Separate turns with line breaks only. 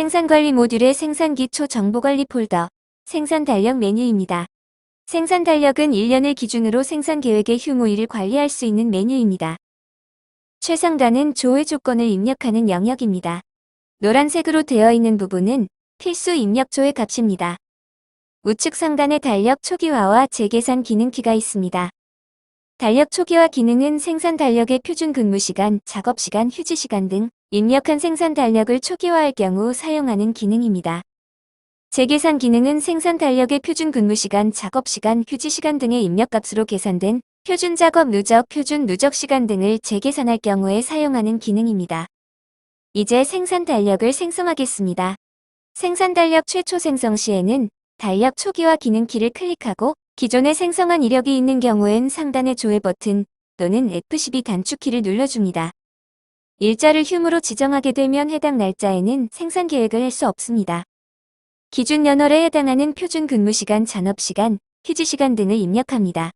생산관리 모듈의 생산 기초 정보관리 폴더, 생산 달력 메뉴입니다. 생산 달력은 1년을 기준으로 생산 계획의 휴무일을 관리할 수 있는 메뉴입니다. 최상단은 조회 조건을 입력하는 영역입니다. 노란색으로 되어 있는 부분은 필수 입력 조회 값입니다. 우측 상단에 달력 초기화와 재계산 기능키가 있습니다. 달력 초기화 기능은 생산 달력의 표준 근무 시간, 작업 시간, 휴지 시간 등 입력한 생산 달력을 초기화할 경우 사용하는 기능입니다. 재계산 기능은 생산 달력의 표준 근무 시간, 작업 시간, 휴지 시간 등의 입력값으로 계산된 표준 작업 누적, 표준 누적 시간 등을 재계산할 경우에 사용하는 기능입니다. 이제 생산 달력을 생성하겠습니다. 생산 달력 최초 생성 시에는 달력 초기화 기능 키를 클릭하고 기존에 생성한 이력이 있는 경우엔 상단의 조회 버튼 또는 F12 단축키를 눌러줍니다. 일자를 휴무로 지정하게 되면 해당 날짜에는 생산 계획을 할 수 없습니다. 기준 연월에 해당하는 표준 근무 시간, 잔업 시간, 휴지 시간 등을 입력합니다.